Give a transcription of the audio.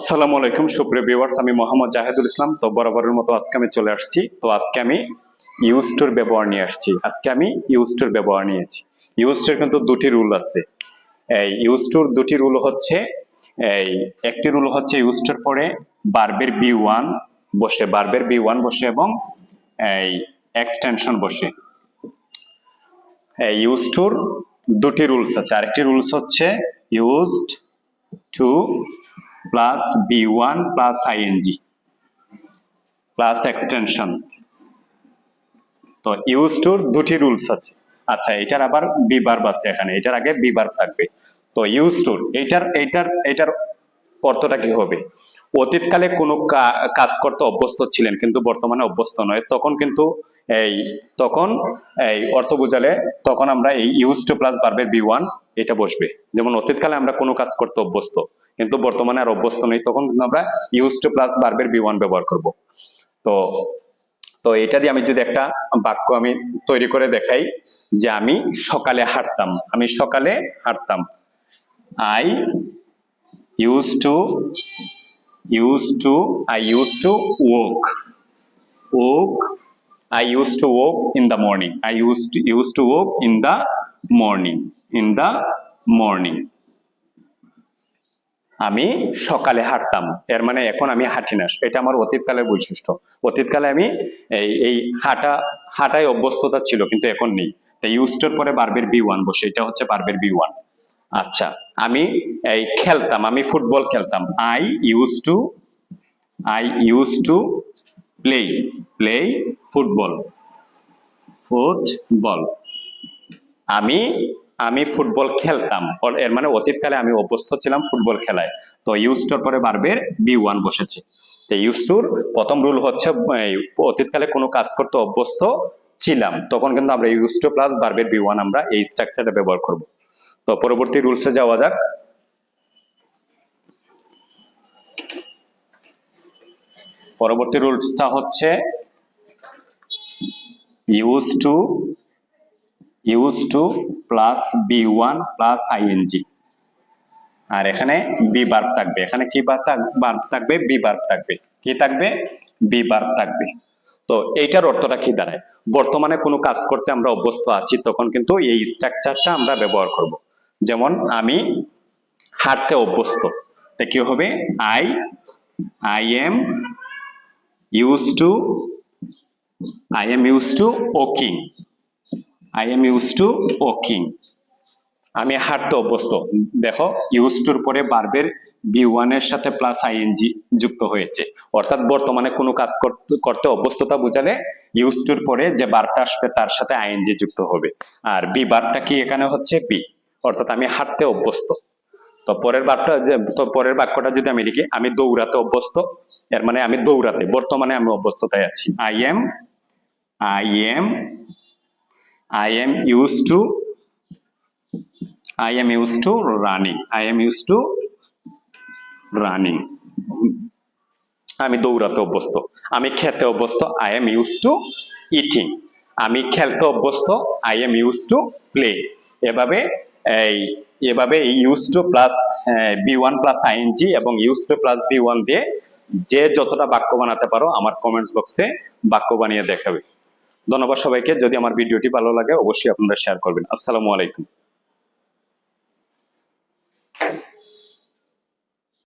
আসসালামু আলাইকুম, সুপ্রিয় ভিউয়ার্স আমি মোহাম্মদ জাহেদুল ইসলাম। তো বরাবরের মতো আজকে আমি চলে আসছি। তো আজকে আমি ইউজ টুর ব্যবহার নিয়ে আসছি। আজকে আমি ইউজ টুর ব্যবহার নিয়েছি ইউজ টুর কিন্তু দুটি রুল আছে। এই ইউজ টুর দুটি রুল হচ্ছে, এই একটি রুল হচ্ছে ইউজ টুর পরে বার্বের বি ওয়ান বসে বার্বের বি ওয়ান বসে এবং এই এক্সটেনশন বসে। এই ইউজ টুর দুটি রুলস আছে। আরেকটি রুলস হচ্ছে used to plus V one plus ING plus extension তো ইউজ টুর দুটি রুলস আছে। আচ্ছা এটার আবার বি বার্ব আছে এখানে। এটার আগে বি বার্ব থাকবে। তো ইউজ টুর এইটার এইটার এটার অর্থটা কি হবে? অতীতকালে কোনো কাজ করতে অভ্যস্ত ছিলেন, কিন্তু বর্তমানে অভ্যস্ত নয়। তখন কিন্তু এই, তখন এই অর্থ বোঝালে তখন আমরা এই ইউজ টু প্লাস বার্বের বি ওয়ান এটা বসবে। যেমন অতীতকালে আমরা কোনো কাজ করতে অভ্যস্ত, কিন্তু বর্তমানে আর অভ্যস্ত নেই, তখন কিন্তু আমরা ইউজ টু প্লাস বার্বের বি ওয়ান ব্যবহার করব। তো তো এটা দিয়ে আমি যদি একটা বাক্য আমি তৈরি করে দেখাই, যে আমি সকালে হাঁটতাম, আমি সকালে হাঁটতাম। I use to use to I use to walk walk I used to walk in the morning. I used to, used to walk in the morning. In the morning. আমি সকালে হাঁটতাম এর মানে এখন আমি হাঁটি না এটা আমার অতীতকালের বৈশিষ্ট্য অতীতকালে আমি এই এই হাঁটা হাঁটায় অভ্যস্ততা ছিল কিন্তু এখন নেই তাই ইউজটোর পরে বার্বের বি ওয়ান বসে এটা হচ্ছে বার্বের বি ওয়ান আচ্ছা আমি এই খেলতাম, আমি ফুটবল খেলতাম। I use to I use to play play football football আমি আমি ফুটবল খেলতাম। এর মানে অতীতকালে আমি অভ্যস্ত ছিলাম ফুটবল খেলায়। তো ইউজ টুর পরে বার্বের বি ওয়ান বসেছে। তো ইউজ টুর প্রথম রুল হচ্ছে অতীতকালে কোনো কাজ করতে অভ্যস্ত ছিলাম। তখন কিন্তু আমরা ইউজ টু প্লাস বার্বের বি ওয়ান আমরা এই স্ট্রাকচারটা ব্যবহার করব। তো পরবর্তী রুলসে যাওয়া যাক। পরবর্তী রুলসটা হচ্ছে use to use to plus V one plus ING আর এখানে বি বার্ব থাকবে। এখানে কি বার্ব থাকবে? বি বার্ব থাকবে। কি থাকবে? বি বার্ব থাকবে। তো এইটার অর্থটা কি দাঁড়ায়? বর্তমানে কোনো কাজ করতে আমরা অভ্যস্ত আছি, তখন কিন্তু এই স্ট্রাকচারটা আমরা ব্যবহার করব। যেমন আমি হাঁটতে অভ্যস্ত। তা কি হবে? I I am use to I am use to walking I am use to ওকিং আমি হাঁটতে অভ্যস্ত। দেখো ইউজ টুর পরে বার্বের বি এর সাথে প্লাস আইএনজি যুক্ত হয়েছে। অর্থাৎ বর্তমানে কোনো কাজ করতে- অভ্যস্ততা বোঝালে ইউজ টুর পরে যে বার্বটা আসবে তার সাথে আইএনজি যুক্ত হবে। আর বি বার্বটা কি এখানে হচ্ছে? বি অর্থাৎ আমি হাঁটতে অভ্যস্ত তো পরের বাক্যটা তো পরের বাক্যটা যদি আমি লিখি, আমি দৌড়াতে অভ্যস্ত, এর মানে আমি দৌড়াতে, বর্তমানে আমি অভ্যস্ততায় আছি I am I am I am use to I am used to running. I am used to running. আমি দৌড়াতে অভ্যস্ত, আমি খেতে অভ্যস্ত I am use to eating আমি খেলতে অভ্যস্ত I am use to play এভাবে এই এভাবে use to plus V one plus ING এবং use to plus V one দিয়ে যে যতটা বাক্য বানাতে পারো আমার কমেন্টস বক্সে বাক্য বানিয়ে দেখাবে। ধন্যবাদ সবাইকে। যদি আমার ভিডিওটি ভালো লাগে, অবশ্যই আপনারা শেয়ার করবেন। আসসালামু আলাইকুম।